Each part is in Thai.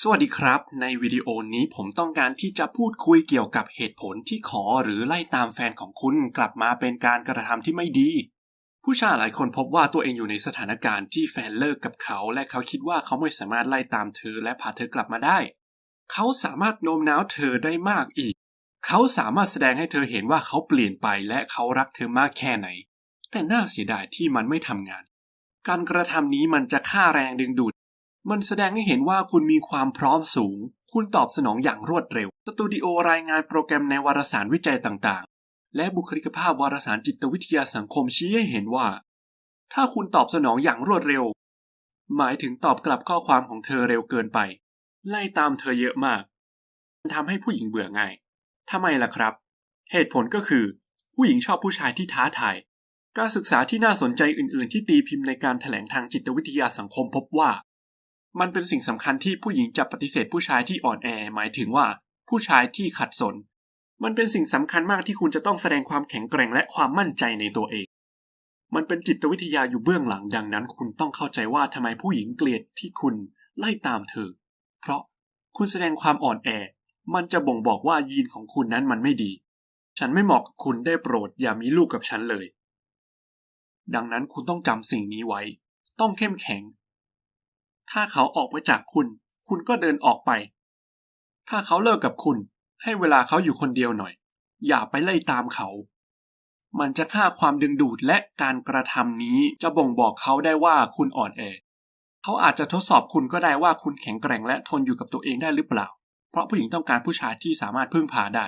สวัสดีครับ ในวิดีโอนี้ผมต้องการที่จะพูดคุยเกี่ยวกับเหตุผลที่ขอหรือไล่ตามแฟนของคุณกลับมาเป็นการกระทำที่ไม่ดี ผู้ชายหลายคนพบว่าตัวเองอยู่ในสถานการณ์ที่แฟนเลิกกับเขา และเขาคิดว่าเขาไม่สามารถไล่ตามเธอและพาเธอกลับมาได้ เขาสามารถโน้มน้าวเธอได้มากอีก เขาสามารถแสดงให้เธอเห็นว่าเขาเปลี่ยนไปและเขารักเธอมากแค่ไหน แต่น่าเสียดายที่มันไม่ทำงาน การกระทำนี้มันจะฆ่าแรงดึงดูด มันแสดงให้เห็นว่าคุณมีความพร้อมสูง คุณตอบสนองอย่างรวดเร็ว สตูดิโอรายงานโปรแกรมในวารสารวิจัยต่างๆ และบุคลิกภาพวารสารจิตวิทยาสังคมชี้ให้เห็นว่า ถ้าคุณตอบสนองอย่างรวดเร็ว หมายถึงตอบกลับข้อความของเธอเร็วเกินไป ไล่ตามเธอเยอะมาก มันทำให้ผู้หญิงเบื่อง่ายทำไมล่ะครับ เหตุผลก็คือ ผู้หญิงชอบผู้ชายที่ท้าทาย การศึกษาที่น่าสนใจอื่น ๆ ที่ตีพิมพ์ในการแถลงทางจิตวิทยาสังคมพบว่า มันเป็นสิ่งสำคัญที่ผู้หญิงจะปฏิเสธผู้ชายที่อ่อนแอ หมายถึงว่าผู้ชายที่ขัดสน มันเป็นสิ่งสำคัญมากที่คุณจะต้องแสดงความแข็งแกร่งและความมั่นใจในตัวเอง มันเป็นจิตวิทยาอยู่เบื้องหลังดังนั้น คุณต้องเข้าใจว่าทำไมผู้หญิงเกลียดที่คุณไล่ตามเธอ เพราะคุณแสดงความอ่อนแอ มันจะบ่งบอกว่ายีนของคุณนั้นมันไม่ดี ฉันไม่เหมาะกับคุณได้โปรดอย่ามีลูกกับฉันเลย ดังนั้นคุณต้องจำสิ่งนี้ไว้ ต้องเข้มแข็ง ถ้าเขาออกไปจากคุณ คุณก็เดินออกไป ถ้าเขาเลิกกับคุณ ให้เวลาเขาอยู่คนเดียวหน่อย อย่าไปไล่ตามเขา มันจะฆ่าความดึงดูดและการกระทำนี้จะบ่งบอกเขาได้ว่าคุณอ่อนแอ เขาอาจจะทดสอบคุณก็ได้ว่าคุณแข็งแกร่งและทนอยู่กับตัวเองได้หรือเปล่า เพราะผู้หญิงต้องการผู้ชายที่สามารถพึ่งพาได้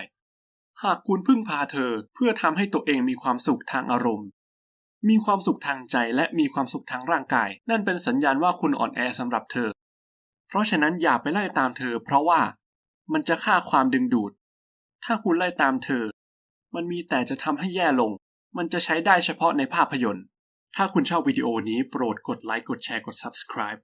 หากคุณพึ่งพาเธอเพื่อทำให้ตัวเองมีความสุขทางอารมณ์ มีความสุขทางใจและมีความสุขทางร่างกาย นั่นเป็นสัญญาณว่าคุณอ่อนแอสำหรับเธอ เพราะฉะนั้นอย่าไปไล่ตามเธอ เพราะว่ามันจะฆ่าความดึงดูด ถ้าคุณไล่ตามเธอ มันมีแต่จะทำให้แย่ลง มันจะใช้ได้เฉพาะในภาพยนตร์ ถ้าคุณชอบวิดีโอนี้โปรดกดไลค์กดแชร์กด subscribe